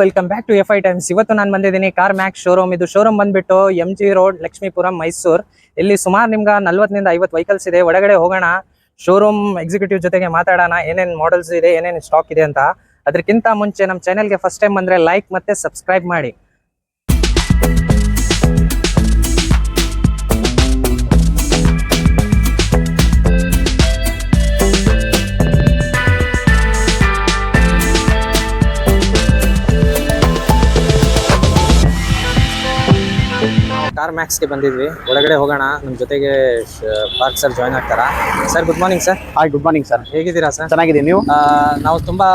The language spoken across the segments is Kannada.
Welcome back to F I times. ಇವತ್ತು ನಾನು ಬಂದಿದ್ದೀನಿ ಕಾರ್ ಮ್ಯಾಕ್ಸ್ ಶೋರೂಮ್ ಇದು ಶೋರೂಮ್ ಬಂದ್ಬಿಟ್ಟು M G road Lakshmipuram, Mysuru. ಇಲ್ಲಿ ಸುಮಾರು ನಿಮ್ಗೆ ನಲ್ವತ್ತರಿಂದ ಐವತ್ತು ವೆಹಿಕಲ್ಸ್ ಇದೆ. ಒಳಗಡೆ ಹೋಗೋಣ. ಶೋರೂಮ್ ಎಕ್ಸಿಕ್ಯೂಟಿವ್ ಜೊತೆಗೆ ಮಾತಾಡೋಣ. ಏನೇನು ಮಾಡಲ್ಸ್ ಇದೆ, ಏನೇನು ಸ್ಟಾಕ್ ಇದೆ ಅಂತ. ಅದಕ್ಕಿಂತ ಮುಂಚೆ ನಮ್ಮ ಚಾನೆಲ್ಗೆ ಫಸ್ಟ್ ಟೈಮ್ ಬಂದರೆ ಲೈಕ್ ಮತ್ತು ಸಬ್ಸ್ಕ್ರೈಬ್ ಮಾಡಿ. ಮ್ಯಾಕ್ಸ್ಗೆ ಬಂದಿದ್ವಿ. ಒಳಗಡೆ ಹೋಗೋಣ ನಮ್ಮ ಜೊತೆಗೆ ಪಾರ್ಕ್ ಸರ್ ಜಾಯ್ನ್ ಆಗ್ತಾರಾ? Sir good morning sir hi good morning sir ಹೇಗಿದ್ದೀರಾ ಸರ್ ಚೆನ್ನಾಗಿದ್ದೀನಿ ನೀವು? ನಾವು ತುಂಬಾ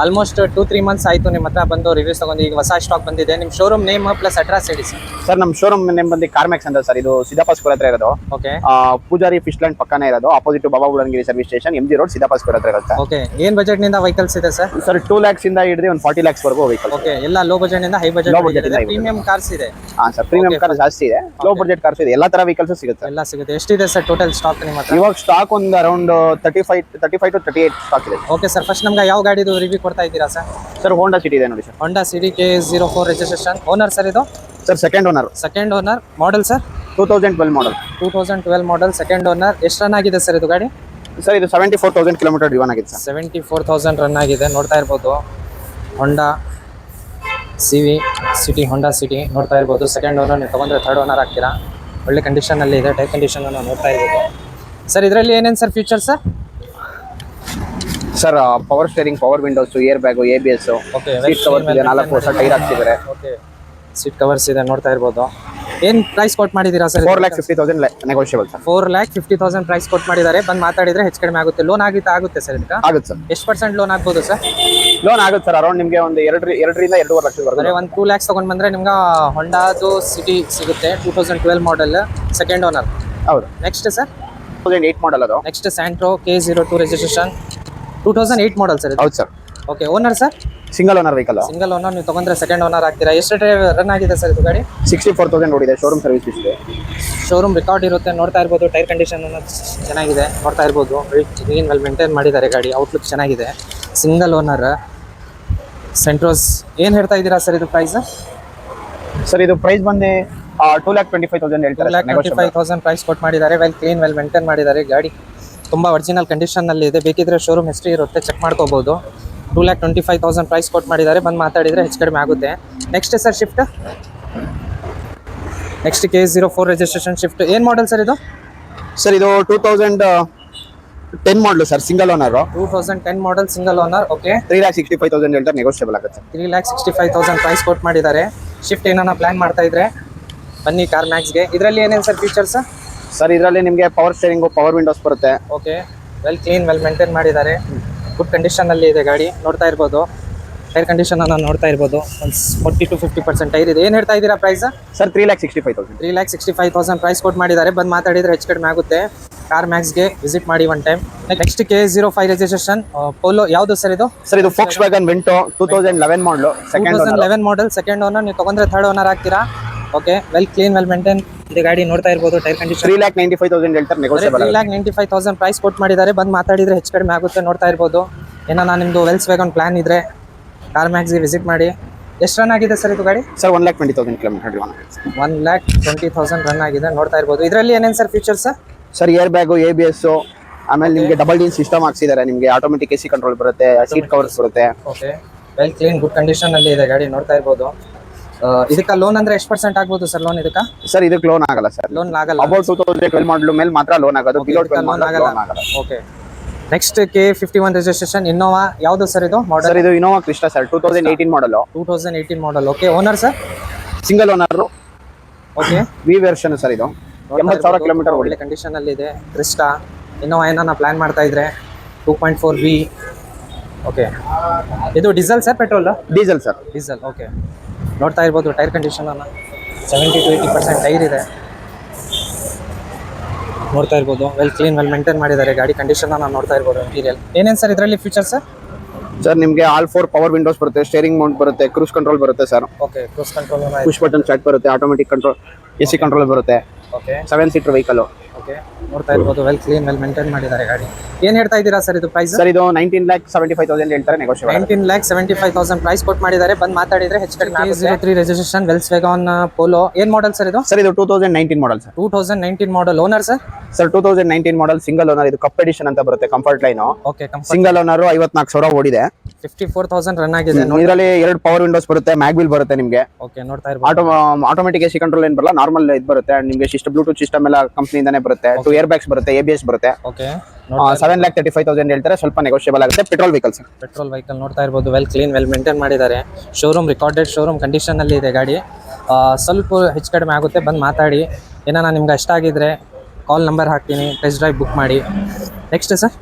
ಆಲ್ಮೋಸ್ಟ್ ಟೂ ತ್ರೀ ಮಂತ್ಸ್ ಆಯ್ತು ನಿಮ್ಮ ಹತ್ರ ಬಂದು ರಿವ್ಯೂಸ್ ತಗೊಂಡು ಈಗ ಹೊಸ ಸ್ಟಾಕ್ ಬಂದಿದೆ. ನಿಮ್ಮ ಶೋರೂಮ್ ನೇಮ್ ಪ್ಲಸ್ ಅಡ್ರೆಸ್ ಹೇಳಿ ಸರ್ ಸರ್ ನಮ್ಮ ಶೋರೂಮ್ ನೇಮ್ ಬಂದು ಕಾರ್ಮೆಕ್ಸ್ ಅಂತ ಸರ್ ಇದು ಸಿದ್ದಾಪಾಸ್ಪುರ ಹತ್ರ ಇರೋದು. ಓಕೆ ಆ, ಪೂಜಾರಿ ಫಿಶ್ ಲ್ಯಾಂಡ್ ಪಕ್ಕನೇ ಇರೋದು. Opposite Baba Budangiri service station M G road ಸಿದ್ದಾಪಾಸ್ಪುರ ಹತ್ರ ಇರುತ್ತೆ ಓಕೆ ಏನ್ ಬಜೆಟ್ನಿಂದ ವೆಹಿಕಲ್ಸ್ ಇದೆ ಸರ್ ಸರ್ ಟೂ ಲ್ಯಾಕ್ಸ್ ಇಂದ ಹಿಡಿದು ಒಂದು ಫಾರ್ಟಿ ಲ್ಯಾಕ್ಸ್ ವರೆಗೂ ವೆಹಿಕಲ್ ಓಕೆ ಎಲ್ಲ ಲೋ ಬಜೆಟ್ನಿಂದ ಹೈ ಬಜೆಟ್ ಇದೆ. high ಪ್ರೀಮಿಯಂ ಕಾರ್ಸ್ ಇದೆ. ಹಾಂ ಸರ್ ಪ್ರೀಮಿಯಂ ಕಾರ್ ಜಾಸ್ತಿ ಇದೆ. ಲೋ ಬಜೆಟ್ ಕಾರ್ಸ್ ಇದೆ. ಎಲ್ಲ ತರ ವೆಹಿಕಲ್ಸ್ ಸಿಗುತ್ತೆ. ಎಲ್ಲ ಸಿಗುತ್ತೆ. ಎಷ್ಟಿದೆ ಸರ್ ಟೋಟಲ್ ಸ್ಟಾಕ್ ನಿಮ್ಮ ಹತ್ರ? ಇವಾಗ ಸ್ಟಾಕ್ ಒಂದು around thirty five thirty five to thirty eight stock ಇದೆ. ಓಕೆ ಸರ್ ಫಸ್ಟ್ ನಮ್ಗೆ ಯಾವ ಗಾಡಿದು ರಿವ್ಯೂ ಕೊಡ್ತಾ ಇದ್ದೀರಾ ಸರ್? ಸರ್ ಹೋಂಡಾ ಸಿಟಿ ಇದೆ ನೋಡಿ sir. Honda City K zero four registration owner sir ಇದು? Sir second owner second owner model sir? Two thousand twelve model two thousand twelve model second owner ಎಷ್ಟು ರನ್ ಆಗಿದೆ ಸರ್ ಇದು ಗಾಡಿ? ಸರ್ ಇದು seventy four thousand kilometre driven ಆಗಿದೆ sir. Seventy four thousand run ಆಗಿದೆ. ನೋಡ್ತಾ ಇರ್ಬೋದು. Honda C V City Honda City ನೋಡ್ತಾ ಇರ್ಬೋದು. ಸೆಕೆಂಡ್ ಓನರ್ ನೀವು ತೊಗೊಂಡ್ರೆ ಥರ್ಡ್ ಓನರ್ ಆಗ್ತೀರಾ? ಒಳ್ಳೆ ಕಂಡೀಷನಲ್ಲಿ ಇದೆ ಟೈ ಕಂಡೀಷನ್ ನೋಡ್ತಾ ಇರ್ಬೋದು. ಸರ್ ಇದರಲ್ಲಿ ಏನೇನು sir future sir? Power steering power windows air bag A B S seat covers ಇದೆ ನಾಲ್ಕು ಹೊಸ ಟೈರ್ ಹಾಕ್ಸಿದ್ದಾರೆ. ಓಕೆ ಸೀಟ್ ಕವರ್ಸ್ ಇದೆ ನೋಡ್ತಾ ಇರ್ಬೋದು. ಏನ್ ಪ್ರೈಸ್ ಕೊಟ್ ಮಾಡಿದೀರಾ sir four lakh fifty thousand negotiable sir four lakh fifty thousand price ಕೊಟ್ ಮಾಡಿದ್ದಾರೆ. ಬಂದು ಮಾತಾಡಿದ್ರೆ ಹೆಚ್ಚು ಕಡಿಮೆ ಆಗುತ್ತೆ. ಲೋನ್ ಆಗುತ್ತೆ? ಆಗುತ್ತೆ ಸರ್ ಇದಕ್ಕೆ? ಆಗುತ್ತೆ ಸರ್ ಎಷ್ಟು ಪರ್ಸೆಂಟ್ ಲೋನ್ ಆಗ್ಬೋದು ಸರ್ ಲೋನ್ ಆಗುತ್ತೆ ಸರ್ ಅರೌಂಡ್ ನಿಮಗೆ ಒಂದು ಎರಡು ಎರಡರಿಂದ ಎರಡೂವರೆ ಲಕ್ಷ ಬರೀ ಒಂದು ಟೂ ಲ್ಯಾಕ್ಸ್ ತೊಗೊಂಡು ಬಂದರೆ ನಿಮ್ಗೆ ಹೊಂಡಾದು ಸಿಟಿ ಸಿಗುತ್ತೆ two thousand twelve model second owner ಹೌದು. Next sir thousand eight model ಅದು. Next Santro K zero two registration two thousand eight model sir ಹೌದು sir. Okay owner sir single owner vehicle single owner ನೀವು ತಗೊಂಡ್ರೆ ಸೆಕೆಂಡ್ ಓನರ್ ಆಗ್ತೀರಾ? ಎಷ್ಟು ರನ್ ಆಗಿದೆ ಸರ್ ಇದು ಗಾಡಿ? ಸಿಕ್ಸ್ಟಿ ಫೋರ್ ತೌಸಂಡ್ ನೋಡಿದೆ ಶೋರೂಮ್ ಸರ್ವಿಸ್ ಇದೆ ಶೋರೂಮ್ ರೆಕಾರ್ಡ್ ಇರುತ್ತೆ ನೋಡ್ತಾ ಇರ್ಬೋದು ಟೈರ್ ಕಂಡೀಷನ್ ಚೆನ್ನಾಗಿದೆ ನೋಡ್ತಾ ಇರ್ಬೋದು. ಗ್ರೀನ್ ವೆಲ್ ಮೇಂಟೈನ್ ಮಾಡಿದ್ದಾರೆ ಗಾಡಿ ಔಟ್ಲುಕ್ ಚೆನ್ನಾಗಿದೆ. ಸಿಂಗಲ್ ಓನರ್ ಸೆಂಟ್ರೋಸ್ ಏನು ಹೇಳ್ತಾ ಇದ್ದೀರಾ ಸರ್ ಇದು ಪ್ರೈಸ್ ಸರ್ ಇದು ಪ್ರೈಸ್ ಬಂದು two lakh twenty five thousand ಹೇಳ್ತಾರೆ ಫೈವ್ ತೌಸಂಡ್ ಪ್ರೈಸ್ ಕೊಟ್ಟು ಮಾಡಿದ್ದಾರೆ ವೆಲ್ ಕ್ಲೀನ್ ವೆಲ್ ಮೇಂಟೈನ್ ಮಾಡಿದ್ದಾರೆ ಗಾಡಿ. ತುಂಬ ಒರಿಜಿನಲ್ ಕಂಡೀಷನ್ನಲ್ಲಿ ಇದೆ. ಬೇಕಿದ್ರೆ ಶೋರೂಮ್ ಹಿಸ್ಟ್ರಿ ಇರುತ್ತೆ ಚೆಕ್ ಮಾಡ್ಕೋಬೋದು. Two lakh twenty five thousand price ಕೊಟ್ಟು ಮಾಡಿದ್ದಾರೆ. ಬಂದು ಮಾತಾಡಿದರೆ ಹೆಚ್ಚು ಕಡಿಮೆ ಆಗುತ್ತೆ. Next sir Swift next K zero four registration Swift ಏನು ಮಾಡೆಲ್ ಸರ್ ಇದು? ಸರ್ ಇದು two thousand ten model sir single owner two thousand ten model single owner okay three lakh sixty five thousand ಹೇಳ್ತಾರೆ ನೆಗೋಷಿಯಬಲ್ ಆಗುತ್ತೆ three lakh sixty five thousand price ಕೊಟ್ಟು ಮಾಡಿದ್ದಾರೆ. ಶಿಫ್ಟ್ ಏನಾನ ಪ್ಲ್ಯಾನ್ ಮಾಡ್ತಾ ಇದ್ರೆ ಬನ್ನಿ ಕಾರ್ ಮ್ಯಾಕ್ಸ್ಗೆ ಇದರಲ್ಲಿ ಏನೇನು ಸರ್ ಫೀಚರ್ಸ್ ಸರ್ ಇದರಲ್ಲಿ ನಿಮಗೆ ಪವರ್ ಸ್ಟೇರಿಂಗು ಪವರ್ ವಿಂಡೋಸ್ ಬರುತ್ತೆ. Okay well clean well maintain ಮಾಡಿದ್ದಾರೆ. ಗುಡ್ ಕಂಡೀಷನಲ್ಲಿ ಇದೆ ಗಾಡಿ. ನೋಡ್ತಾ ಇರ್ಬೋದು. ಟೈರ್ ಕಂಡೀಷನ್ ಅನ್ನ ನೋಡ್ತಾ ಇರ್ಬೋದು. ಒಂದು forty to fifty percent tyre ಇದೆ. ಏನು ಹೇಳ್ತಾ ಇದ್ದೀರಾ price sir three lakh sixty five thousand three lakh sixty five thousand price ಕೊಟ್ಟು ಮಾಡಿದ್ದಾರೆ. ಬಂದು ಮಾತಾಡಿದ್ರೆ ಹೆಚ್ಚು ಕಡಿಮೆ ಆಗುತ್ತೆ. ಕಾರ್ ಮ್ಯಾಕ್ಸ್ಗೆ ವಿಸಿಟ್ ಮಾಡಿ one time next K zero five registration Polo ಯಾವುದು ಸರ್ ಇದು? ಸರ್ ಇದು Volkswagen Vento two thousand eleven model second eleven model second owner ನೀವು ತೊಗೊಂಡ್ರೆ ಥರ್ಡ್ ಓನರ್ ಆಗ್ತೀರಾ? Okay well clean well maintain ಇದೆ ಗಾಡಿ ನೋಡ್ತಾ ಇರ್ಬೋದು tyre condition three lakh ninety five thousand ಹೇಳ್ತಾರೆ negotiable three lakh ninety five thousand price ಕೊಟ್ಟು ಮಾಡಿದ್ದಾರೆ. ಬಂದು ಮಾತಾಡಿದ್ರೆ ಹೆಚ್ಚು ಕಡಿಮೆ ಆಗುತ್ತೆ ನೋಡ್ತಾ ಇರ್ಬೋದು. ಏನೋ ನಾನು ನಿಮ್ಮದು ವೆಲ್ಸ್ ವೇಗನ್ ಪ್ಲಾನ್ ಇದ್ರೆ ಕಾರ್ ಮ್ಯಾಕ್ಸ್ಗೆ ವಿಸಿಟ್ ಮಾಡಿ. ಎಷ್ಟು ರನ್ ಆಗಿದೆ ಸರ್ ಇದು ಗಾಡಿ? Sir one lakh twenty thousand kilometre one lakh twenty thousand run ಆಗಿದೆ ನೋಡ್ತಾ ಇರ್ಬೋದು. ಇದರಲ್ಲಿ ಏನೇನು sir features sir air bag A B S ಆಮೇಲೆ ನಿಮಗೆ ಡಬಲ್ ಡಿನ್ ಸಿಸ್ಟಮ್ ಹಾಕ್ಸಿದ್ದಾರೆ. ನಿಮಗೆ ಆಟೋಮೆಟಿಕ್ ಎ ಸಿ ಕಂಟ್ರೋಲ್ ಬರುತ್ತೆ ಸೀಟ್ ಕವರ್ಸ್ ಬರುತ್ತೆ. ಓಕೆ ವೆಲ್ ಕ್ಲೀನ್ ಗುಡ್ ಕಂಡೀಷನಲ್ಲಿ ಇದೆ ಗಾಡಿ ನೋಡ್ತಾ ಇರ್ಬೋದು. ಇದಕ್ಕೆ ಲೋನ್ ಅಂದ್ರೆ ಎಷ್ಟು ಪರ್ಸೆಂಟ್ ಆಗ್ಬೋದು ಸರ್ ಲೋನ್ ಇದಕ್ಕೆ? ಸರ್ ಇದಕ್ಕೆ ಲೋನ್ ಆಗಲ್ಲ ಸರ್. ಲೋನ್ ಆಗಲ್ಲ. About two thousand twelve model ಮೇಲೆ ಮಾತ್ರ ಲೋನ್ ಆಗೋದು. ಬಿಲೋ ಲೋನ್ ಆಗಲ್ಲ. Okay next K fifty one registration Innova ಯಾವುದು ಸರ್ ಇದು ಮಾಡಲ್ ಸರ್ ಇದು Innova Crysta sir two thousand eighteen model two thousand eighteen model okay owner sir? Single owner okay V version sir ಇದು. ಎಂಬತ್ತು ಸಾವಿರ ಕಿಲೋಮೀಟರ್ ಒಳ್ಳೆ ಕಂಡೀಷನಲ್ಲಿ ಇದೆ. ಕ್ರಿಸ್ಟಾ ಇನ್ನೋವಾ ಏನಾನ ಪ್ಲಾನ್ ಮಾಡ್ತಾ ಇದ್ರೆ? Two point four V okay ಇದು diesel sir petrol diesel sir. Diesel okay ನೋಡ್ತಾ ಇರ್ಬೋದು tyre ಕಂಡೀಷನನ್ನು seventy to eighty percent tyre ಇದೆ. ನೋಡ್ತಾ ಇರ್ಬೋದು ವೆಲ್ ಕ್ಲೀನ್ ವೆಲ್ ಮೇಂಟೈನ್ ಮಾಡಿದ್ದಾರೆ. ಗಾಡಿ ಕಂಡೀಷನ್ ನಾನು ನೋಡ್ತಾ ಇರ್ಬೋದು ಇಂಟೀರಿಯಲ್ ಏನೇನು ಸರ್ ಇದರಲ್ಲಿ ಫೀಚರ್ಸ್ ಸರ್ ನಿಮಗೆ ಆಲ್ ಫೋರ್ ಪವರ್ ವಿಂಡೋಸ್ ಬರುತ್ತೆ ಸ್ಟೇರಿಂಗ್ ಮೌಂಟ್ ಬರುತ್ತೆ ಕ್ರೂಸ್ ಕಂಟ್ರೋಲ್ ಬರುತ್ತೆ sir okay cruise control push button start ಬರುತ್ತೆ automatic control A C control ಬರುತ್ತೆ. ಸೆವೆನ್ ಸೀಟರ್ ವೆಹಿಕಲ್ ಓಕೆ ನೋಡ್ತಾ ಇರ್ಬೋದು ವೆಲ್ ಕ್ಲೀನ್ ವೆಲ್ ಮೇಂಟೈನ್ ಮಾಡಿದ್ದಾರೆ ಗಾಡಿ. ಏನು ಹೇಳ್ತಾ ಇದ್ದೀರಾ ಸರ್ ಇದು ಪ್ರೈಸ್ ಸರ್ ಇದು nineteen lakh seventy five thousand ಹೇಳ್ತಾರೆ negotiable nineteen lakh seventy five thousand price ಕೊಟ್ಟು ಮಾಡಿದ್ದಾರೆ. ಬಂದು ಮಾತಾಡಿದ್ರೆ ಹೆಚ್ಚು ಕಡಿಮೆ zero three registration Volkswagen Polo ಏನ್ ಮಾಡಲ್ ಸರ್ ಇದು? ಸರ್ ಇದು two thousand nineteen model sir two thousand nineteen model owner sir sir two thousand nineteen model single owner ಇದು ಕಪ್ ಎಡಿಷನ್ ಅಂತ ಬರುತ್ತೆ comfort line okay comfort single owner ಐವತ್ನಾಲ್ಕು ಸಾವಿರ ಓಡಿದೆ. ಫಿಫ್ಟಿ ಫೋರ್ ತೌಸಂಡ್ ರನ್ ಆಗಿದೆ ಇದರಲ್ಲಿ ಎರಡು ಪವರ್ ವಿಂಡೋಸ್ ಬರುತ್ತೆ ಮ್ಯಾಗ್ವಿಲ್ ಬರುತ್ತೆ ನಿಮಗೆ. ಓಕೆ ನೋಡ್ತಾ ಇರ್ಬೋದು. ಆಟೋ ಆಟೋಮೆಟಿಕ್ ಎಸಿ ಕಂಟ್ರೋಲ್ ಏನ್ ಬರಲ್ಲ ನಾರ್ಮಲ್ ಇದು ಬರುತ್ತೆ ನಿಮಗೆ ಸಿಸ್ಟಮ್ ಬ್ಲೂಟೂತ್ ಸಿಸ್ಟಮ್ ಎಲ್ಲ ಕಂಪ್ನಿಯಿಂದಾನೇ ಬರುತ್ತೆ. ಟು ಇಯರ್ ಬ್ಯಾಗ್ಸ್ ಬರುತ್ತೆ ಎ ಬಿ ಎಸ್ ಬರುತ್ತೆ. Okay seven lakh thirty five thousand ಹೇಳ್ತಾರೆ ಸ್ವಲ್ಪ ನೆಗೋಷಿಯಬಲ್ ಆಗುತ್ತೆ. ಪೆಟ್ರೋಲ್ ವೆಹಿಕಲ್ಸ್ ಪೆಟ್ರೋಲ್ ವೆಹಿಕಲ್ ನೋಡ್ತಾ ಇರ್ಬೋದು ವೆಲ್ ಕ್ಲೀನ್ ವೆಲ್ ಮೇಂಟೈನ್ ಮಾಡಿದ್ದಾರೆ. ಶೋರೂಮ್ ರೆಕಾರ್ಡೆಡ್ ಶೋರೂಮ್ ಕಂಡೀಷನ್ ಅಲ್ಲಿ ಇದೆ ಗಾಡಿ. ಸ್ವಲ್ಪ ಹೆಚ್ಚು ಕಡಿಮೆ ಆಗುತ್ತೆ ಬಂದು ಮಾತಾಡಿ. ಏನಾನ ನಿಮ್ಗೆ ಅಷ್ಟಾಗಿದ್ರೆ ಕಾಲ್ ನಂಬರ್ ಹಾಕ್ತೀನಿ ಟೆಸ್ಟ್ ಡ್ರೈವ್ ಬುಕ್ ಮಾಡಿ. Next sir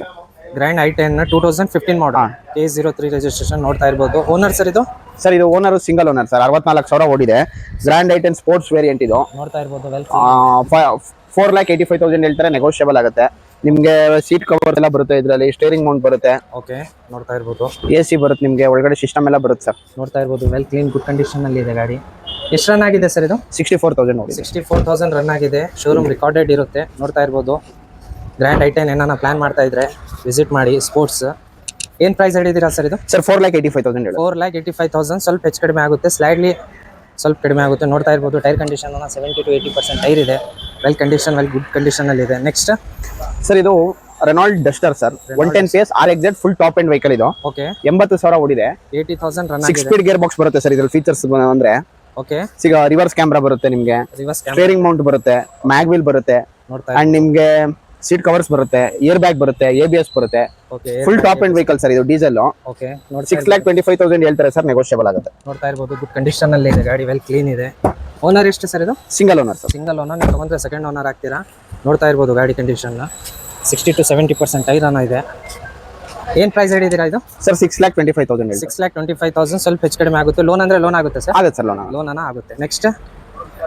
sir Grand i ten two thousand fifteen model K zero three registration ನೋಡ್ತಾ ಇರ್ಬೋದು. ಓನರ್ ಸರ್ ಇದು? ಸರ್ ಇದು ಓನರ್ ಸಿಂಗಲ್ ಓನರ್ ಸರ್ ಅರವತ್ನಾಲ್ಕು ಸಾವಿರ ಓಡಿದೆ. ಗ್ರ್ಯಾಂಡ್ ಐಟನ್ ಸ್ಪೋರ್ಟ್ಸ್ ವೇರಿಯಂಟ್ ಇದು. ನೋಡ್ತಾ ಇರ್ಬೋದು well four lakh eighty five thousand ಹೇಳ್ತಾರೆ ನೆಗೋಷಿಯಬಲ್ ಆಗುತ್ತೆ. ನಿಮಗೆ ಸೀಟ್ ಕವರ್ ಎಲ್ಲ ಬರುತ್ತೆ ಇದರಲ್ಲಿ ಸ್ಟೇರಿಂಗ್ ಮೌಂಟ್ ಬರುತ್ತೆ. ಓಕೆ ನೋಡ್ತಾ ಇರ್ಬೋದು. ಎ ಸಿ ಬರುತ್ತೆ ನಿಮಗೆ ಒಳಗಡೆ ಸಿಸ್ಟಮ್ ಎಲ್ಲ ಬರುತ್ತೆ ಸರ್ ನೋಡ್ತಾ ಇರ್ಬೋದು ವೆಲ್ ಕ್ಲೀನ್ ಗುಡ್ ಕಂಡೀಷನ್ ಅಲ್ಲಿ ಇದೆ ಗಾಡಿ. ಎಷ್ಟು ರನ್ ಆಗಿದೆ ಸರ್ ಇದು? ಸಿಕ್ಸ್ಟಿ ಫೋರ್ ತೌಸಂಡ್ ನೋಡಿ ಸಿಕ್ಸ್ಟಿ ಫೋರ್ ತೌಸಂಡ್ ರನ್ ಆಗಿದೆ. ಶೋರೂಮ್ ರೆಕಾರ್ಡೆಡ್ ಇರುತ್ತೆ ನೋಡ್ತಾ ಇರ್ಬೋದು. ಗ್ರ್ಯಾಂಡ್ ಐಟೆನ್ ಏನಾನ ಪ್ಲಾನ್ ಮಾಡ್ತಾ ಇದ್ರೆ ವಿಸಿಟ್ ಮಾಡಿ ಸ್ಪೋರ್ಟ್ಸ್ ಏನ್ ಪ್ರೈಸ್ ಹೇಳಿದೀರಾ ಸರ್ ಇದು? Sir four lakh eighty five thousand ಹೇಳಿ four lakh eighty five thousand ಸ್ವಲ್ಪ ಹೆಚ್ಚು ಕಡಿಮೆ ಆಗುತ್ತೆ ಸ್ಲೈಡ್ಲಿ ಸ್ವಲ್ಪ ಕಡಿಮೆ ಆಗುತ್ತೆ. ನೋಡ್ತಾ ಇರ್ಬೋದು tyre condition seventy to eighty percent tyre ಇದೆ. Well condition well good condition ಅಲ್ಲಿ ಇದೆ. ನೆಕ್ಸ್ಟ್ ಸರ್ ಇದು Renault Duster sir one ten P S R exact full top end vehicle ಇದು. ಓಕೆ ಎಂಬತ್ತು ಸಾವಿರ ಓಡಿದೆ. Eighty thousand run six speed gear box ಬರುತ್ತೆ ಸರ್ ಇದ್ರಲ್ಲಿ ಫೀಚರ್ಸ್ ಅಂದ್ರೆ. ಓಕೆ ಸಿಗ ರಿವರ್ಸ್ ಕ್ಯಾಮ್ರಾ ಬರುತ್ತೆ ನಿಮಗೆ. ರಿವರ್ಸ್ ಸ್ಟೇರಿಂಗ್ ಮೌಂಟ್ ಬರುತ್ತೆ ಮ್ಯಾಗ್ವಿಲ್ ಬರುತ್ತೆ. ನೋಡ್ತಾ ಅಂಡ್ ನಿಮ್ಗೆ ಸೀಟ್ ಕವರ್ಸ್ ಬರುತ್ತೆ ಇಯರ್ ಬ್ಯಾಗ್ ಬರುತ್ತೆ. ಎ ಬಿ ಎಸ್ ಬರುತ್ತೆ okay full top end vehicle sir ಇದು diesel six lakh twenty five thousand ಹೇಳ್ತಾರೆ ಸರ್ ನೆಗೋಷಿಯಬಲ್ ಆಗುತ್ತೆ. ನೋಡ್ತಾ ಇರ್ಬೋದು ಗುಡ್ ಕಂಡೀಷನ್ ಅಲ್ಲಿ ಇದೆ ಗಾಡಿ ವೆಲ್ ಕ್ಲೀನ್ ಇದೆ. ಓನರ್ ಎಷ್ಟು ಸರ್ ಇದು? Single owner sir single owner ನೀವು ತೊಗೊಂಡ್ರೆ ಸೆಕೆಂಡ್ ಓನರ್ ಆಗ್ತೀರಾ? ನೋಡ್ತಾ ಇರ್ಬೋದು ಗಾಡಿ condition sixty to seventy percent iron ಇದೆ. ಏನ್ ಪ್ರೈಸ್ ಹೇಳಿದೀರಾ ಇದು? Sir six lakh twenty five thousand six lakh twenty five thousand ಸ್ವಲ್ಪ ಹೆಚ್ಚು ಕಡಿಮೆ ಆಗುತ್ತೆ. ಲೋನ್ ಅಂದ್ರೆ ಲೋನ್ ಆಗುತ್ತೆ ಸರ್ ಆಗುತ್ತೆ ಸರ್ ಲೋನ್ ಲೋನ್ ಆಗುತ್ತೆ. ನೆಕ್ಸ್ಟ್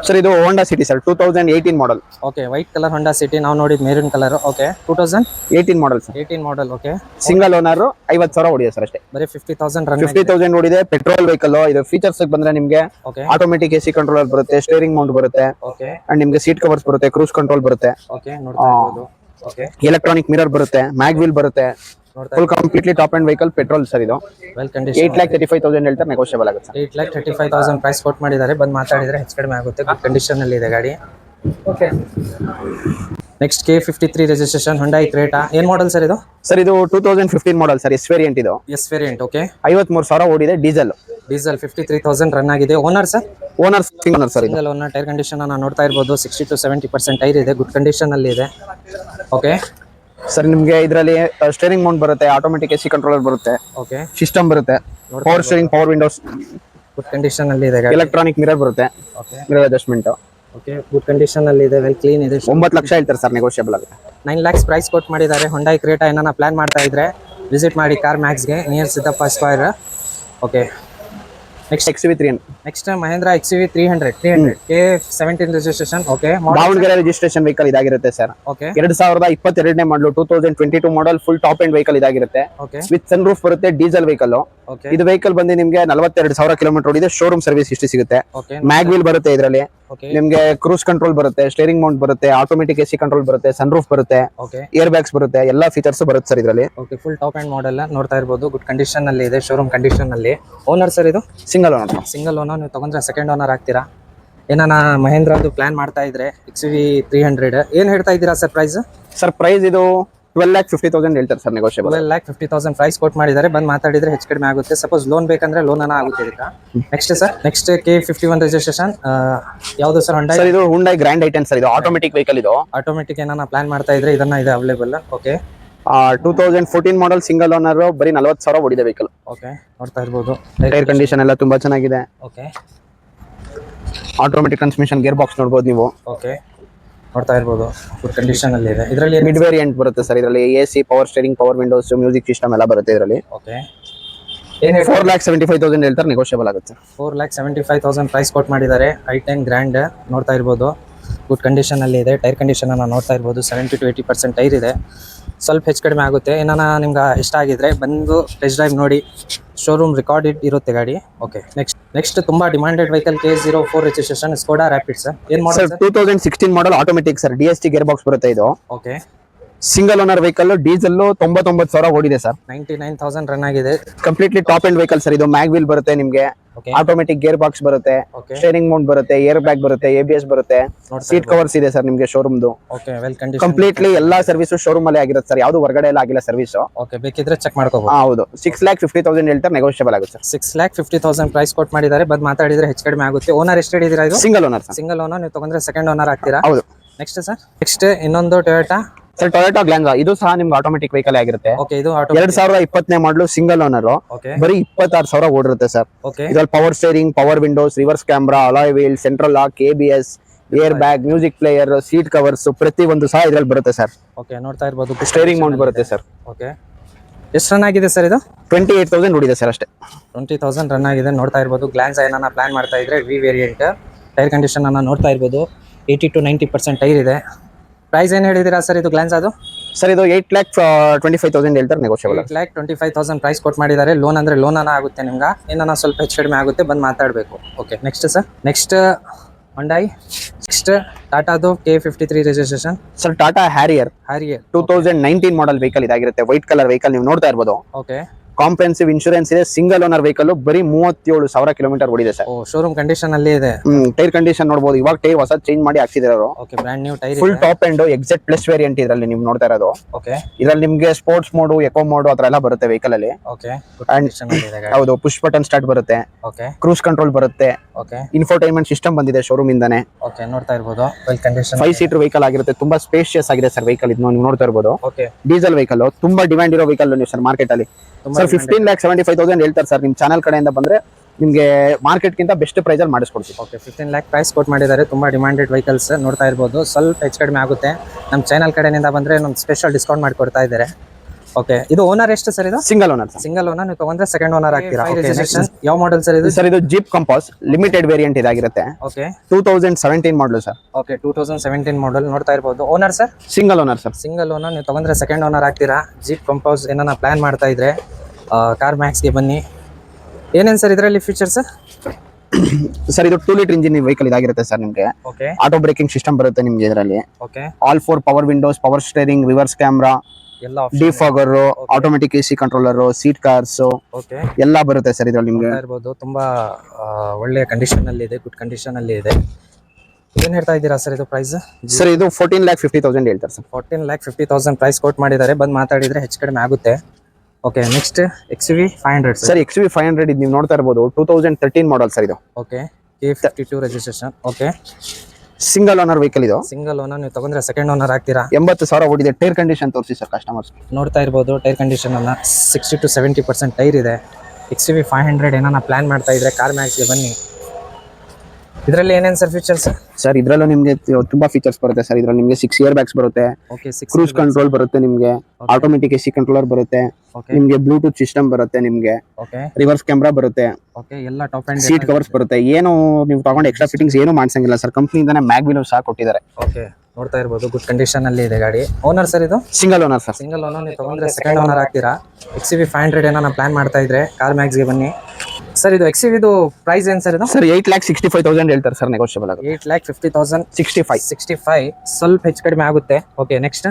ಸರ್ ಇದು Honda City sir two thousand eighteen model okay white colour Honda City ನಾವು ನೋಡಿದ್ marine colour okay two thousand eighteen model sir eighteen model okay single owner ಐವತ್ತು ಸಾವಿರ ಹೊಡಿಯೋ ಸರ್ ಅಷ್ಟೇ. ಬರೀ fifty thousand run fifty thousand ಹೊಡಿದೆ petrol vehicle ಇದು ಫೀಚರ್ಸ್ ಬಂದ್ರೆ ನಿಮಗೆ ಆಟೋಮೆಟಿಕ್ ಎ ಸಿ ಕಂಟ್ರೋಲರ್ ಬರುತ್ತೆ ಸ್ಟೇರಿಂಗ್ ಮೌಂಟ್ ಬರುತ್ತೆ ಅಂಡ್ ನಿಮಗೆ ಸೀಟ್ ಕವರ್ಸ್ ಬರುತ್ತೆ ಕ್ರೂಸ್ ಕಂಟ್ರೋಲ್ ಬರುತ್ತೆ. ಎಲೆಕ್ಟ್ರಾನಿಕ್ ಮಿರರ್ ಬರುತ್ತೆ ಮ್ಯಾಗ್ವಿಲ್ ಬರುತ್ತೆ. ನೋಡ್ತಾ full completely top end vehicle petrol sir ಇದು. Well condition eight lakh thirty five thousand ಹೇಳ್ತಾರೆ ನೆಗೋಷಿಯಬಲ್ ಆಗುತ್ತೆ sir eight lakh thirty five thousand price ಕೊಟ್ ಮಾಡಿದ್ದಾರೆ. ಬಂದು ಮಾತಾಡಿದ್ರೆ ಹೆಚ್ಚು ಕಡಿಮೆ ಆಗುತ್ತೆ. ಗುಡ್ ಕಂಡೀಷನಲ್ಲಿ ಇದೆ ಗಾಡಿ. Okay next K fifty three registration Hyundai Creta ಏನು ಮಾಡಲ್ ಸರ್ ಇದು? ಸರ್ ಇದು two thousand fifteen model sir S variant ಇದು. ಎಸ್ ವೇರಿಯಂಟ್ ಓಕೆ ಐವತ್ಮೂರು ಸಾವಿರ ಓಡಿದೆ diesel diesel fifty three thousand run ಆಗಿದೆ owner sir owner owner sir ಇದು. ಸಿಂಗಲ್ ಓನರ್ ಟೈರ್ ಕಂಡೀಷನ್ ನಾನು ನೋಡ್ತಾ ಇರ್ಬೋದು. Sixty to seventy percent tyre ಇದೆ. ಗುಡ್ ಕಂಡೀಷನಲ್ಲಿ ಇದೆ. ಓಕೆ ಸರ್ ನಿಮಗೆ ಇದರಲ್ಲಿ ಸ್ಟೇರಿಂಗ್ ಮೌಂಟ್ ಬರುತ್ತೆ ಆಟೋಮೆಟಿಕ್ ಎಸಿ ಕಂಟ್ರೋಲರ್ ಬರುತ್ತೆ. ಓಕೆ ಸಿಸ್ಟಮ್ ಬರುತ್ತೆ. Power steering power windows good condition ಅಲ್ಲಿ ಇದೆ ಎಲೆಕ್ಟ್ರಾನಿಕ್ ಮಿರರ್ ಬರುತ್ತೆ. Okay mirror adjustment okay good condition ಅಲ್ಲಿ ಇದೆ ವೆಲ್ ಕ್ಲೀನ್ ಇದೆ. ಒಂಬತ್ತು ಲಕ್ಷ ಹೇಳ್ತಾರೆ ಸರ್ ನೆಗೋಷಿಯಬಲ್ ಆಗಿ. ನೈನ್ ಲ್ಯಾಕ್ಸ್ ಪ್ರೈಸ್ ಕೊಟ್ಟು ಮಾಡಿದ್ದಾರೆ. ಹೊಂಡಾಯಿ ಕ್ರೇಟಾ ಏನಾನ ಪ್ಲಾನ್ ಮಾಡ್ತಾ ಇದ್ರೆ ವಿಸಿಟ್ ಮಾಡಿ car ಮ್ಯಾಕ್ಸ್ಗೆ near Siddappa square okay next X V three next Mahindra X V three hundred three hundred K seventeen registration okay Davangere registration vehicle ಇದಾಗಿರುತ್ತೆ ಸರ್ ಓಕೆ ಎರಡ್ ಸಾವಿರದ ಇಪ್ಪತ್ತೆರಡನೇ ಮಾಡಲು two thousand twenty two model full top end vehicle ಇದಾಗಿರುತ್ತೆ. ವಿತ್ ಸನ್ ರೂಫ್ ಬರುತ್ತೆ ಡೀಸೆಲ್ ವೆಹಿಕಲ್ ಓಕೆ ಇದು ವೆಹಿಕಲ್ ಬಂದು ನಿಮಗೆ ನಲವತ್ತೆರಡು ಸಾವಿರ ಕಿಲೋಮೀಟರ್ ಓಡಿದೆ ಶೋರೂಮ್ ಸರ್ವಿಸ್ ಇಷ್ಟು ಸಿಗುತ್ತೆ. ಮ್ಯಾಗ್ ವೀಲ್ ಬರುತ್ತೆ ಇದರಲ್ಲಿ. ನಿಮಗೆ ಕ್ರೂಸ್ ಕಂಟ್ರೋಲ್ ಬರುತ್ತೆ ಸ್ಟೇರಿಂಗ್ ಮೌಂಟ್ ಬರುತ್ತೆ ಆಟೋಮೆಟಿಕ್ ಎಸಿ ಕಂಟ್ರೋಲ್ ಬರುತ್ತೆ ಸನ್ ರೂಫ್ ಬರುತ್ತೆ ಏರ್ ಇಯರ್ ಬ್ಯಾಗ್ಸ್ ಬರುತ್ತೆ ಎಲ್ಲಾ ಫೀಚರ್ಸ್ ಬರುತ್ತೆ ಸರ್ ಇದರಲ್ಲಿ. Okay full top end model ನೋಡ್ತಾ ಇರಬಹುದು ಗುಡ್ ಕಂಡೀಷನ್ ಅಲ್ಲಿ ಇದೆ ಶೋರೂಮ್ ಕಂಡೀಷನ್ ಅಲ್ಲಿ. ಓನರ್ ಸರ್ ಇದು? ಸಿಂಗಲ್ ಓನರ್ ಸಿಂಗಲ್ ಓನರ್ ನೀವು ತಗೊಂಡ್ರೆ ಸೆಕೆಂಡ್ ಓನರ್ ಆಗ್ತೀರಾ? ಏನಾನ ಮಹೇಂದ್ರದ್ದು ಪ್ಲಾನ್ ಮಾಡ್ತಾ ಇದ್ರೆ ಎಕ್ಸ್ ವಿ ತ್ರೀ ಹಂಡ್ರೆಡ್ ಏನು ಹೇಳ್ತಾ ಇದ್ದೀರಾ ಸರ್ ಪ್ರೈಸ್ ಸರ್ ಪ್ರೈಸ್ ಇದು ಟ್ವೆಲ್ ಲ್ಯಾಕ್ ಫಿಫ್ಟಿ ತೌಸಂಡ್ ಹೇಳ್ತಾರೆ sir negotiable twelve lakh fifty thousand price ಕೊಟ್ಟು ಮಾಡಿದ್ದಾರೆ. ಬಂದು ಮಾತಾಡಿದ್ರೆ ಹೆಚ್ಚು ಕಡಿಮೆ ಆಗುತ್ತೆ. ಸಪೋಸ್ ಲೋನ್ ಬೇಕಂದ್ರೆ ಲೋನ್ ಅನ್ನ ಆಗುತ್ತೆ ಇದಕ್ಕೆ. Next sir next K fifty one registration ಯಾವುದು ಸರ್ ಹೊಂಡಾ ಸರ್ ಇದು Hyundai Grand i ten sir ಇದು ಆಟೋಮೆಟಿಕ್ ವೆಹಿಕಲ್ ಇದು. ಆಟೋಮೆಟಿಕ್ ಏನಾನ ಪ್ಲಾನ್ ಮಾಡ್ತಾ ಇದ್ರೆ ಇದನ್ನ ಇದೆ available okay two thousand fourteen model single owner ಬರೀ ನಲ್ವತ್ತು ಸಾವಿರ ಓಡಿದೆ ವೆಹಿಕಲ್ ಓಕೆ ನೋಡ್ತಾ ಇರ್ಬೋದು. ಟೈರ್ ಕಂಡೀಷನ್ ಎಲ್ಲ ತುಂಬಾ ಚೆನ್ನಾಗಿದೆ. Okay automatic transmission gear box ನೋಡ್ಬೋದು ನೀವು. ಓಕೆ ನೋಡ್ತಾ ಇರ್ಬೋದು. ಗುಡ್ ಕಂಡೀಷನ್ ಅಲ್ಲಿ ಇದೆ. ಇದರಲ್ಲಿ ಮಿಡ್ ವೇರಿಯಂಟ್ ಬರುತ್ತೆ ಸರ್ ಇದರಲ್ಲಿ A C power steering power windows music system ಎಲ್ಲ ಬರುತ್ತೆ ಇದರಲ್ಲಿ. ಓಕೆ ಏನೇ four lakh seventy five thousand ಹೇಳ್ತಾರೆ ನೆಗೋಷಿಯಬಲ್ ಆಗುತ್ತೆ. Four lakh seventy five thousand price ಕೊಟ್ ಮಾಡಿದ್ದಾರೆ. ಐ ಟೆನ್ ಗ್ರ್ಯಾಂಡ್ ನೋಡ್ತಾ ಇರ್ಬೋದು. ಗುಡ್ ಕಂಡೀಷನ್ ಅಲ್ಲಿ ಇದೆ. ಟೈರ್ ಕಂಡೀಷನ್ ಅನ್ನ ನೋಡ್ತಾ ಇರ್ಬೋದು. Seventy to eighty percent tyre ಇದೆ. ಸ್ವಲ್ಪ ಹೆಚ್ಚು ಕಡಿಮೆ ಆಗುತ್ತೆ. ಏನಾನ ನಿಮ್ಗೆ ಇಷ್ಟ ಆಗಿದ್ರೆ ಬಂದು ಟೆಸ್ಟ್ ಡ್ರೈವ್ ನೋಡಿ. ಶೋರೂಮ್ ರೆಕಾರ್ಡೆಡ್ ಇರುತ್ತೆ ಗಾಡಿ. ಓಕೆ ನೆಕ್ಸ್ಟ್ ನೆಕ್ಸ್ಟ್ ತುಂಬಾ demanded vehicle K zero four registration Skoda Rapid sir ಏನ್ sir two thousand sixteen model automatic sir D S T gear box ಬರುತ್ತೆ ಇದು. Okay single owner vehicle diesel ತೊಂಬತ್ತೊಂಬತ್ತು ಸಾವಿರ ಓಡಿದೆ sir ninety nine thousand run ಆಗಿದೆ. Completely top end vehicle sir ಇದು ಮ್ಯಾಗ್ ವೀಲ್ ಬರುತ್ತೆ ನಿಮ್ಗೆ. ಆಟೋಮೆಟಿಕ್ ಗೇರ್ ಬಾಕ್ಸ್ ಬರುತ್ತೆ ಸ್ಟೇರಿಂಗ್ ಮೌಂಟ್ ಬರುತ್ತೆ ಏರ್ ಬ್ಯಾಗ್ ಬರುತ್ತೆ ಎ ಬಿ ಎಸ್ ಬರುತ್ತೆ. ಸೀಟ್ ಕವರ್ಸ್ ಇದೆ ಸರ್ ನಿಮ್ಗೆ ಶೋರೂಮ್ದು ಕಂಪ್ಲೀಟ್ಲಿ ಎಲ್ಲಾ ಸರ್ವಿಸ್ ಶೋರೂಮ್ ಅಲ್ಲಿ ಆಗಿರುತ್ತೆ ಸರ್ ಯಾವ್ದು ಹೊರಗಡೆ ಎಲ್ಲ ಆಗಿಲ್ಲ ಸರ್ವಿಸ್ ಓಕೆ ಬೇಕಿದ್ರೆ ಚೆಕ್ ಮಾಡ್ಕೋಬಹುದು ಹೌದು. ಸಿಕ್ಸ್ ಲ್ಯಾಕ್ ಫಿಫ್ಟಿ ತೌಸಂಡ್ ಹೇಳ್ತಾರೆ ನೆಗೋಷಿಯಬಲ್ ಆಗುತ್ತೆ six lakh fifty thousand price ಕೊಟ್ ಮಾಡಿದ್ದಾರೆ ಬದ್ ಮಾತಾಡಿದ್ರೆ ಹೆಚ್ಚು ಕಡಿಮೆ ಆಗುತ್ತೆ. ಓನರ್ ಎಷ್ಟು ಹೇಳಿದ್ರೆ ಸಿಂಗಲ್ ಓನರ್ ಸಿಂಗಲ್ ಓನರ್ ನೀವು ತಗೊಂಡ್ರೆ ಸೆಕೆಂಡ್ ಓನರ್ ಆಗ್ತೀರಾ? ಹೌದು. ನೆಕ್ಸ್ಟ್ ಸರ್ ನೆಕ್ಸ್ಟ್ ಇನ್ನೊಂದು ಟೊಯೋಟಾ ಸರ್ ಟೊಯೋಟಾ ಗ್ಲಾನ್ಸಾ ಇದು ಸಹ ನಿಮ್ಗೆ ಆಟೋಮೆಟಿಕ್ ವೆಹಿಕಲ್ ಆಗಿರುತ್ತೆ. ಓಕೆ ಇದು ಎರಡ್ ಸಾವಿರದ ಇಪ್ಪತ್ತನೇ ಮಾಡಲು ಸಿಂಗಲ್ ಓನರ್ ಬರೀ ಇಪ್ಪತ್ತಾರು ಸಾವಿರ ಓಡಿರುತ್ತೆ ಸರ್. ಇದ್ರಲ್ಲಿ power steering power windows reverse camera alloy wheel central lock A B S air bag music player seat covers ಪ್ರತಿ ಒಂದು ಸಹ ಇದ್ರಲ್ಲಿ ಬರುತ್ತೆ ಸರ್. ಓಕೆ ನೋಡ್ತಾ ಇರ್ಬೋದು. ಸ್ಟೇರಿಂಗ್ ಮೌಂಟ್ ಬರುತ್ತೆ ಸರ್. ಓಕೆ ಎಷ್ಟು ರನ್ ಆಗಿದೆ ಸರ್ ಇದು? ಟ್ವೆಂಟಿ ಏಟ್ ತೌಸಂಡ್ ನೋಡಿದೆ ಸರ್ ಅಷ್ಟೇ. ಟ್ವೆಂಟಿ ತೌಸಂಡ್ ರನ್ ಆಗಿದೆ ನೋಡ್ತಾ ಇರ್ಬೋದು. ಗ್ಲಾನ್ಸ್ ಏನಾನ ಪ್ಲಾನ್ ಮಾಡ್ತಾ ಇದ್ರೆ ವಿ ವೇರಿಯಂಟ್ ಟೈರ್ ಕಂಡೀಷನ್ ಅನ್ನ ನೋಡ್ತಾ ಇರ್ಬೋದು. Eighty to ninety percent tyre ಇದೆ. ಪ್ರೈಸ್ ಏನು ಹೇಳಿದ್ದೀರಾ ಸರ್ ಇದು ಗ್ಲಾನ್ಸ್ ಅದು? ಸರ್ ಇದು eight lakh twenty five thousand ಹೇಳ್ತಾರೆ negotiable eight lakh twenty five thousand price ಕೊಟ್ಟು ಮಾಡಿದ್ದಾರೆ. ಲೋನ್ ಅಂದರೆ ಲೋನ್ ಅನ್ನ ಆಗುತ್ತೆ ನಿಮ್ಗೆ. ಏನಾನ ಸ್ವಲ್ಪ ಹೆಚ್ಚು ಕಡಿಮೆ ಆಗುತ್ತೆ ಬಂದು ಮಾತಾಡಬೇಕು. Okay next sir next Hyundai next ಟಾಟಾದು K fifty three registration sir Tata Harrier Harrier two thousand nineteen model vehicle ಇದಾಗಿರುತ್ತೆ. ವೈಟ್ ಕಲರ್ ವೆಹಿಕಲ್ ನೀವು ನೋಡ್ತಾ ಇರ್ಬೋದು. ಓಕೆ ಕಾಂಪ್ರೆನ್ಸಿವ್ ಇನ್ಶೂರೆನ್ಸ್ ಇದೆ ಸಿಂಗಲ್ ಓನರ್ ವೆಹಿಕಲ್ ಬರೀ ಮೂವತ್ತೇಳು ಸಾವಿರ ಕಿಲೋಮೀಟರ್ ಓಡಿದೆ ಸರ್ ಶೋರೂಮ್ ಕಂಡೀಷನ್ ಅಲ್ಲಿ ಇದೆ. ಟೈರ್ ಕಂಡೀಷನ್ ನೋಡಬಹುದು ಇವಾಗ ಟೈರ್ ಹೊಸ ಚೇಂಜ್ ಮಾಡಿ ಹಾಕ್ಸಿದಾರೆ okay brand new tyre full top end Xcent plus variant ಇದರಲ್ಲಿ ನೀವು ನೋಡ್ತಾ ಇರೋದು. ಓಕೆ ಇದ್ರಲ್ಲಿ ನಿಮ್ಗೆ ಸ್ಪೋರ್ಟ್ಸ್ ಮೋಡ್ ಎಕೋ ಮೋಡ್ ಆ ಥರ ಎಲ್ಲ ಬರುತ್ತೆ ವೆಹಿಕಲ್ ಅಲ್ಲಿ. ಓಕೆ ಹೌದು ಪುಷ್ ಬಟನ್ ಸ್ಟಾರ್ಟ್ ಬರುತ್ತೆ. ಓಕೆ ಕ್ರೂಸ್ ಕಂಟ್ರೋಲ್ ಬರುತ್ತೆ. ಓಕೆ ಇನ್ಫೋಟೈನ್ಮೆಂಟ್ ಸಿಸ್ಟಮ್ ಬಂದಿದೆ ಶೋರೂಮ್ ಇಂದಾನೆ. ಓಕೆ ನೋಡ್ತಾ ಇರಬಹುದು well condition five seater vehicle ಆಗಿರುತ್ತೆ. ತುಂಬಾ ಸ್ಪೇಷಿಯಸ್ ಆಗಿದೆ ಸರ್ ವೆಹಿಕಲ್ ಇದು. ನೀವು ನೋಡ್ತಾ ಇರಬಹುದು ಓಕೆ ಡೀಸೆಲ್ ವೆಹಿಕಲ್ ತುಂಬಾ ಡಿಮ್ಯಾಂಡ್ ಇರೋ ವೆಹಿಕಲ್ ನೀವು ಸರ್ ಮಾರ್ಕೆಟ್ ಅಲ್ಲಿ. Sir fifteen lakh seventy five thousand ಹೇಳ್ತಾರೆ ಸರ್ ನಿಮ್ ಚಾನಲ್ ಕಡೆಯಿಂದ ಬಂದ್ರೆ ನಿಮ್ಗೆ ಮಾರ್ಕೆಟ್ಗಿಂತ ಬೆಸ್ಟ್ ಪ್ರೈಸ್ ಅಲ್ಲಿ ಮಾಡಿಸ್ಕೊಡ್ತೀವಿ. Okay fifteen lakh price quote ಮಾಡಿದ್ದಾರೆ. ತುಂಬ ಡಿಮ್ಯಾಂಡೆಡ್ ವೆಹಿಕಲ್ಸ್ ನೋಡ್ತಾ ಇರ್ಬೋದು. ಸ್ವಲ್ಪ ಹೆಚ್ಚು ಕಡಿಮೆ ಆಗುತ್ತೆ. ನಮ್ಮ ಚಾನಲ್ ಕಡೆಯಿಂದ ಬಂದರೆ ನಮ್ಮ ಸ್ಪೆಷಲ್ ಡಿಸ್ಕೌಂಟ್ ಮಾಡಿ ಕೊಡ್ತಾ ಇದ್ದಾರೆ. ಓಕೆ ಇದು ಓನರ್ ಎಷ್ಟು ಸರ್ ಇದು? Single owner sir single owner ನೀವು ತಗೊಂಡ್ರೆ ಸೆಕೆಂಡ್ ಓನರ್ ಆಗ್ತೀರಾ ಯಾವ ಮಾಡೆಲ್ ಸರ್ ಇದು? ಸರ್ ಇದು ಜೀಪ್ ಕಂಪಾಸ್ ಲಿಮಿಟೆಡ್ ವೇರಿಯಂಟ್ ಇದಾಗಿರುತ್ತೆ. Okay two thousand seventeen model sir okay two thousand seventeen model ನೋಡ್ತಾ ಇರ್ಬೋದು. Owner sir single owner sir single owner ನೀವು ತಗೊಂಡ್ರೆ ಸೆಕೆಂಡ್ ಓನರ್ ಆಗ್ತೀರಾ ಜೀಪ್ ಕಂಪೋಸ್ ಏನಾನ ಪ್ಲಾನ್ ಮಾಡ್ತಾ ಇದ್ರೆ ಕಾರ್ ಮ್ಯಾಕ್ಸ್ಗೆ ಬನ್ನಿ. ಏನೇನು ಸರ್ ಇದರಲ್ಲಿ ಫೀಚರ್ಸ್ ಸರ್ ಇದು ಟೂ ಲೀಟರ್ ಇಂಜಿನ್ ವೆಹಿಕಲ್ ಇದಾಗಿರುತ್ತೆ ಸರ್ ನಿಮಗೆ. ಓಕೆ ಆಟೋ ಬ್ರೇಕಿಂಗ್ ಸಿಸ್ಟಮ್ ಬರುತ್ತೆ ನಿಮ್ಗೆ ಇದರಲ್ಲಿ. Okay all four power windows power steering reverse camera defogger automatic A C controller seat covers okay ಎಲ್ಲ ಬರುತ್ತೆ ಸರ್ ಇದ್ರಲ್ಲಿ ನಿಮ್ಗೆ. ಇರ್ಬೋದು ತುಂಬಾ ಒಳ್ಳೆ ಒಳ್ಳೆಯ ಕಂಡೀಷನ್ ಅಲ್ಲಿ ಇದೆ ಗುಡ್ ಕಂಡೀಷನ್ ಅಲ್ಲಿ ಇದೆ. ಏನ್ ಹೇಳ್ತಾ ಇದ್ದೀರಾ ಸರ್ ಇದು ಪ್ರೈಸ್ ಸರ್ ಇದು ಫೋರ್ಟೀನ್ ಲ್ಯಾಕ್ ಫಿಫ್ಟಿ ತೌಸಂಡ್ ಹೇಳ್ತಾರೆ sir. Fourteen lakh fifty thousand price quote ಮಾಡಿದ್ದಾರೆ ಬಂದು ಮಾತಾಡಿದ್ರೆ ಹೆಚ್ಚು ಕಡಿಮೆ ಆಗುತ್ತೆ. Okay next X V five hundred sir. Sir X V five hundred ಇದು ನೀವು ನೋಡ್ತಾ ಇರ್ಬೋದು two thousand thirteen model sir ಇದು. Okay K fifty two registration okay single owner vehicle ಇದು? ಸಿಂಗಲ್ ಓನರ್ ನೀವು ತಗೊಂಡ್ರೆ ಸೆಕೆಂಡ್ ಓನರ್ ಆಗ್ತೀರಾ ಎಂಬತ್ತು ಸಾವಿರ ಓಡಿದೆ. ಟೈರ್ ಕಂಡೀಷನ್ ತೋರಿಸಿ ಸರ್ ಕಸ್ಟಮರ್ಸ್ ನೋಡ್ತಾ ಇರ್ಬೋದು ಟೈರ್ ಕಂಡೀಷನ್ ಅನ್ನ. Sixty to seventy percent tyre ಇದೆ. ಎಕ್ಸ್ ವಿ ಫೈವ್ ಹಂಡ್ರೆಡ್ ಏನಾನ ಪ್ಲಾನ್ ಮಾಡ್ತಾ ಇದ್ರೆ ಕಾರ್ ಮ್ಯಾಕ್ಸ್ಗೆ ಬನ್ನಿ. ಇದರಲ್ಲಿ ಏನೇನು ಸರ್ ಫೀಚರ್ಸ್ ಸರ್ ಇದರಲ್ಲೂ ನಿಮಗೆ ತುಂಬಾ ಫೀಚರ್ಸ್ ಬರುತ್ತೆ ಸರ್ ಇದರಲ್ಲಿ ನಿಮಗೆ ಸಿಕ್ಸ್ ಇಯರ್ ಬ್ಯಾಗ್ಸ್ ಬರುತ್ತೆ. ಕ್ರೂಸ್ ಕಂಟ್ರೋಲ್ ಬರುತ್ತೆ ನಿಮಗೆ. ಆಟೋಮೆಟಿಕ್ ಎಸಿ ಕಂಟ್ರೋಲರ್ ಬರುತ್ತೆ. ನಿಮಗೆ ಬ್ಲೂಟೂತ್ ಸಿಸ್ಟಮ್ ಬರುತ್ತೆ ನಿಮಗೆ. ಓಕೆ ರಿವರ್ಸ್ ಕ್ಯಾಮ್ರಾ ಬರುತ್ತೆ. ಓಕೆ ಎಲ್ಲ ಟಾಪ್ ಅಂಡ್ ಸೀಟ್ ಕವರ್ಸ್ ಬರುತ್ತೆ. ಏನು ನೀವು ತಗೊಂಡು ಎಕ್ಸ್ಟ್ರಾ ಫಿಟ್ಟಿಂಗ್ಸ್ ಏನು ಮಾಡ್ಸಂಗಿಲ್ಲ ಸರ್ ಕಂಪ್ನಿಯಿಂದಾನೆ ಮ್ಯಾಗ್ ವೀಲ್ ಸಹ ಕೊಟ್ಟಿದ್ದಾರೆ. ಓಕೆ ನೋಡ್ತಾ ಇರ್ಬೋದು. ಗುಡ್ ಕಂಡೀಷನ್ ಅಲ್ಲಿ ಇದೆ ಗಾಡಿ. ಓನರ್ ಸರ್ ಇದು? Single owner sir single owner ನೀವು ತಗೊಂಡ್ರೆ ಸೆಕೆಂಡ್ ಓನರ್ ಆಗ್ತೀರಾ? ಎಕ್ಸ್ ವಿ ಫೈವ್ ಹಂಡ್ರೆಡ್ ಏನೋ ಪ್ಲಾನ್ ಮಾಡ್ತಾ ಇದ್ರೆ ಕಾರ್ ಮ್ಯಾಕ್ಸ್ಗೆ ಬನ್ನಿ. ಸರ್ ಇದು ಎಕ್ಸ್ ಇದು ಪ್ರೈಸ್ ಏನು ಸರ್ ಇದು? Sir eight lakh sixty five thousand ಹೇಳ್ತಾರೆ ಸರ್ ನೆಗೋಷಿಯಬಲ್ ಆಗುತ್ತೆ. Eight lakh fifty thousand sixty five sixty five ಸ್ವಲ್ಪ ಹೆಚ್ಚು ಕಡಿಮೆ ಆಗುತ್ತೆ. Okay next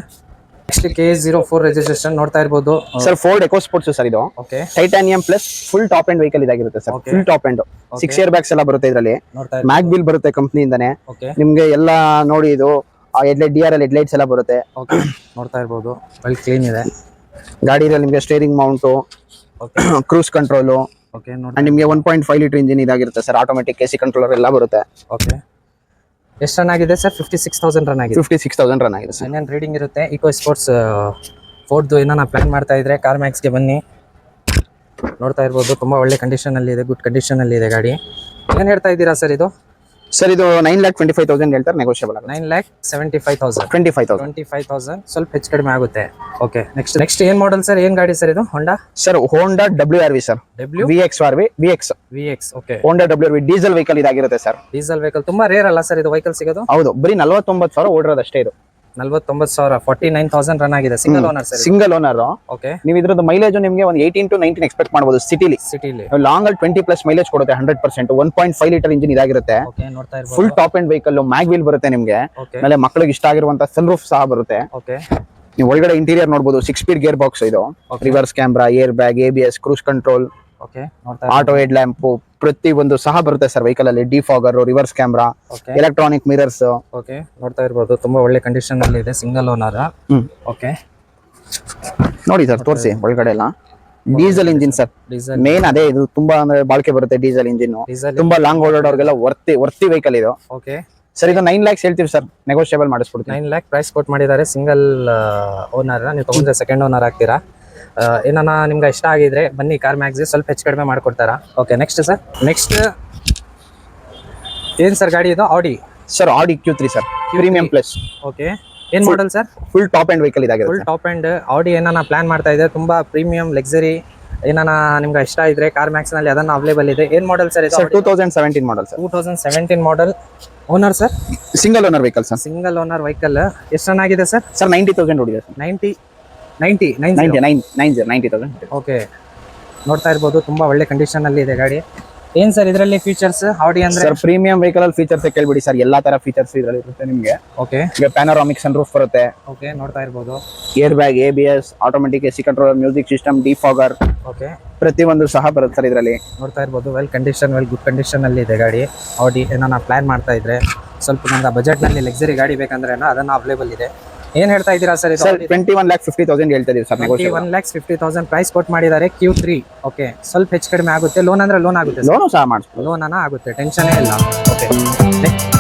next K zero four registration ನೋಡ್ತಾ ಇರ್ಬೋದು. Sir Ford Eco Sports sir ಇದು. Okay titanium plus full top end vehicle ಇದಾಗಿರುತ್ತೆ sir full top end six air bags ಎಲ್ಲ ಬರುತ್ತೆ ಇದರಲ್ಲಿ. ಮ್ಯಾಗ್ ಬಿಲ್ ಬರುತ್ತೆ ಕಂಪ್ನಿಯಿಂದಾನೆ ನಿಮ್ಗೆ ಎಲ್ಲ ನೋಡಿ ಇದು headlight D R L headlights ಎಲ್ಲ ಬರುತ್ತೆ. ಓಕೆ ನೋಡ್ತಾ ಇರ್ಬೋದು. ವೆಲ್ ಕ್ಲೀನ್ ಇದೆ. ಗಾಡಿಯಲ್ಲಿ ನಿಮಗೆ steering mount cruise control okay ನೋಡಿ ನಿಮಗೆ one point five litre engine ಇದಾಗಿರುತ್ತೆ sir automatic AC C controller ಎಲ್ಲ ಬರುತ್ತೆ. ಓಕೆ ಎಷ್ಟು ರನ್ ಆಗಿದೆ sir fifty six thousand run ಆಗಿದೆ. ಫಿಫ್ಟಿ ಸಿಕ್ಸ್ ತೌಸಂಡ್ ರನ್ ಆಗಿದೆ ಸರ್ ಇನ್ನೇನು ರೀಡಿಂಗ್ ಇರುತ್ತೆ. ಇಕೋ ಸ್ಪೋರ್ಟ್ಸ್ ಫೋರ್ಡ್ದು ಏನೋ ಪ್ಲಾನ್ ಮಾಡ್ತಾ ಇದ್ರೆ ಕಾರ್ ಮ್ಯಾಕ್ಸ್ಗೆ ಬನ್ನಿ. ನೋಡ್ತಾ ಇರ್ಬೋದು. ತುಂಬ ಒಳ್ಳೆ ಕಂಡೀಷನಲ್ಲಿ ಇದೆ ಗುಡ್ ಕಂಡೀಷನಲ್ಲಿ ಇದೆ ಗಾಡಿ. ಏನು ಹೇಳ್ತಾ ಇದ್ದೀರಾ ಸರ್ ಇದು? ಸರ್ ಇದು nine lakh twenty five thousand ಹೇಳ್ತಾರೆ ನೆಗೋಷಿಯಬಲ್ ಆಗುತ್ತೆ. Nine lakh seventy five thousand twenty five thousand twenty five thousand ಸ್ವಲ್ಪ ಹೆಚ್ಚು ಕಡಿಮೆ ಆಗುತ್ತೆ. ಓಕೆ ನೆಕ್ಸ್ಟ್ ನೆಕ್ಸ್ಟ್ ಏನ್ ಮಾಡಲ್ ಸರ್ ಏನ್ ಗಾಡಿ ಸರ್ ಇದು? Honda sir Honda W R V sir W V X R V V X V X okay Honda W R V diesel vehicle ಇದಾಗಿರುತ್ತೆ ಸರ್ ಡೀಸೆಲ್ ವೆಹಿಕಲ್ ತುಂಬಾ ರೇರ್ ಅಲ್ಲ ಸರ್ ಇದು ವೆಹಿಕಲ್ ಸಿಗೋದು? ಹೌದು ಬರೀ ನಲವತ್ತೊಂಬತ್ತು ಸಾವಿರ ಓಡಿರೋದು ಅಷ್ಟೇ ಇದು. ನಲ್ವತ್ತೊಂಬತ್ತು ಸಾವಿರ ಫಾರ್ಟಿ ನೈನ್ ತೌಸಂಡ್ ರನ್ ಆಗಿದೆ single owner sir. Single owner okay ನೀವು ಇದ್ರದ್ದು ಮೈಲೇಜ್ ನಿಮಗೆ ಒಂದು ಏಯ್ಟೀನ್ ಟು ನೈನ್ಟೀನ್ ಎಕ್ಸ್ಪೆಕ್ಟ್ ಮಾಡಬಹುದು ಸಿಟಿಲಿ ಸಿಟಿಲಿ ಲಾಂಗ್ ಅಲ್ಲಿ ಟ್ವೆಂಟಿ ಪ್ಲಸ್ ಮೈಲೇಜ್ ಕೊಡುತ್ತೆ hundred percent one point five litre engine ಇದಾಗಿರುತ್ತೆ. Full top end vehicle mag wheel ಬರುತ್ತೆ ನಿಮಗೆ. ಆಮೇಲೆ ಮಕ್ಕಳಿಗೆ ಇಷ್ಟ ಆಗಿರುವಂತ ಸನ್ ರೂಫ್ ಸಹ ಬರುತ್ತೆ. ಓಕೆ ನೀವು ಒಳಗಡೆ ಇಂಟೀರಿಯರ್ ನೋಡಬಹುದು ಸಿಕ್ಸ್ ಸ್ಪೀಡ್ ಗೇರ್ ಬಾಕ್ಸ್ ಇದು. Reverse camera air bag A B S cruise control auto head lamp ಪ್ರತಿ ಒಂದು ಸಹ ಬರುತ್ತೆ ಸರ್ ವೆಹಿಕಲ್ ಅಲ್ಲಿ defogger reverse camera electronic mirrors okay ನೋಡ್ತಾ ಇರ್ಬೋದು. ತುಂಬಾ ಒಳ್ಳೆ ಕಂಡೀಷನ್ ಅಲ್ಲಿ ಇದೆ ಸಿಂಗಲ್ ಓನರ್ ಓಕೆ ನೋಡಿ ಸರ್ ತೋರಿಸಿ ಒಳಗಡೆ ಎಲ್ಲ. Diesel engine sir. Diesel main ಅದೇ ಇದು ತುಂಬಾ ಅಂದ್ರೆ ಬಾಳಿಕೆ ಬರುತ್ತೆ ಡೀಸೆಲ್ ಇಂಜಿನ್ ತುಂಬಾ ಲಾಂಗ್ ಓಡಾಡೋರ್ಗೆಲ್ಲ ವರ್ತಿ ವರ್ತಿ ವೆಹಿಕಲ್ ಇದು. ಓಕೆ ಸರ್ ಇದು ನೈನ್ ಲ್ಯಾಕ್ಸ್ ಹೇಳ್ತೀವಿ ಸರ್ ನೆಗೋಷಿಯಬಲ್ ಮಾಡಿಸ್ಬಿಡ್ತೀವಿ. ನೈನ್ ಲ್ಯಾಕ್ ಪ್ರೈಸ್ ಕೊಟ್ ಮಾಡಿದ್ದಾರೆ ಸಿಂಗಲ್ ಓನರ್ ನೀವು ತಗೊಂಡ್ರೆ ಸೆಕೆಂಡ್ ಓನರ್ ಆಗ್ತೀರಾ? ಏನಾನ ನಿಮ್ಗೆ ಇಷ್ಟ ಆಗಿದ್ರೆ ಬನ್ನಿ ಕಾರ್ ಮ್ಯಾಗ್ಸಿ ಸ್ವಲ್ಪ ಹೆಚ್ಚು ಕಡಿಮೆ ಮಾಡ್ಕೊಡ್ತಾರಾ? ಓಕೆ ನೆಕ್ಸ್ಟ್ ಸರ್ ನೆಕ್ಸ್ಟ್ ಏನ್ ಸರ್ ಗಾಡಿ ಇದು? Audi sir Audi Q three sir premium plus okay ಏನ್ model sir full top and vehicle ಇದಾಗಿದೆ ಫುಲ್ ಟಾಪ್ ಆ್ಯಂಡ್ ಆಡಿ ಏನಾನ ಪ್ಲಾನ್ ಮಾಡ್ತಾ ಇದೆ? ತುಂಬಾ ಪ್ರೀಮಿಯಂ ಲಕ್ಸರಿ ಏನಾನ ನಿಮ್ಗೆ ಇಷ್ಟ ಇದ್ರೆ ಕಾರ್ ಮ್ಯಾಕ್ಸ್ನಲ್ಲಿ ಅದನ್ನ ಅವೈಲೇಬಲ್ ಇದೆ. ಏನ್ ಮಾಡಲ್ ಸರ್ ಇದು? Two thousand seventeen model sir two thousand seventeen model owner sir single owner vehicle sir single owner vehicle ಎಷ್ಟು ಚೆನ್ನಾಗಿದೆ sir sir ninety thousand ಹೊಡಿದೆ sir ninety ninety nine ninety nine nine zero ninety thousand okay. ನೋಡ್ತಾ ಇರ್ಬೋದು ತುಂಬಾ ಒಳ್ಳೆ ಕಂಡೀಷನ್ ಅಲ್ಲಿ ಇದೆ ಗಾಡಿ. ಏನ್ ಸರ್ ಇದರಲ್ಲಿ ಫೀಚರ್ಸ್ ಆಡಿ ಅಂದ್ರೆ? ಸರ್ ಪ್ರೀಮಿಯಂ ವೆಹಿಕಲ್ ಅಲ್ಲಿ ಫೀಚರ್ಸ್ ಕೇಳ್ಬಿಡಿ ಸರ್ ಎಲ್ಲಾ ತರ ಫೀಚರ್ಸ್ ಇದರಲ್ಲಿ ಇರುತ್ತೆ ನಿಮಗೆ. ಓಕೆ. ಈಗ ಪ್ಯಾನೋರಾಮಿಕ್ ಸನ್ ರೂಫ್ ಬರುತ್ತೆ. ಓಕೆ ನೋಡ್ತಾ ಇರ್ಬೋದು. Airbag A B S automatic AC control music system defogger okay. ಪ್ರತಿಯೊಂದು ಸಹ ಬರುತ್ತೆ ಸರ್ ಇದರಲ್ಲಿ. ನೋಡ್ತಾ ಇರ್ಬೋದು well condition well good condition ಅಲ್ಲಿ ಇದೆ ಗಾಡಿ. ಆಡಿ ಏನಾನ ಪ್ಲಾನ್ ಮಾಡ್ತಾ ಇದ್ರೆ ಸ್ವಲ್ಪ ನನ್ನ ಬಜೆಟ್ನಲ್ಲಿ ಲಕ್ಸರಿ ಗಾಡಿ ಬೇಕಂದ್ರೆ ಅದನ್ನ ಅವೈಲೇಬಲ್ ಇದೆ. ಏನ್ ಹೇಳ್ತಾ ಇದ್ದೀರಾ sir twenty one lakh fifty thousand ಹೇಳ್ತಾ sir negotiable one lakh fifty thousand price ಕೊಟ್ಟು ಮಾಡಿದ್ದಾರೆ ಕ್ಯೂ ತ್ರೀ ಓಕೆ ಸ್ವಲ್ಪ ಹೆಚ್ಚು ಕಡಿಮೆ ಆಗುತ್ತೆ ಲೋನ್ ಅಂದ್ರೆ ಲೋನ್ ಆಗುತ್ತೆ ಲೋನು ಸಹ ಮಾಡಿಸ್ಬೋದು. ಲೋನ್ ಆಗುತ್ತೆ ಟೆನ್ಷನ್ ಇಲ್ಲ. ಓಕೆ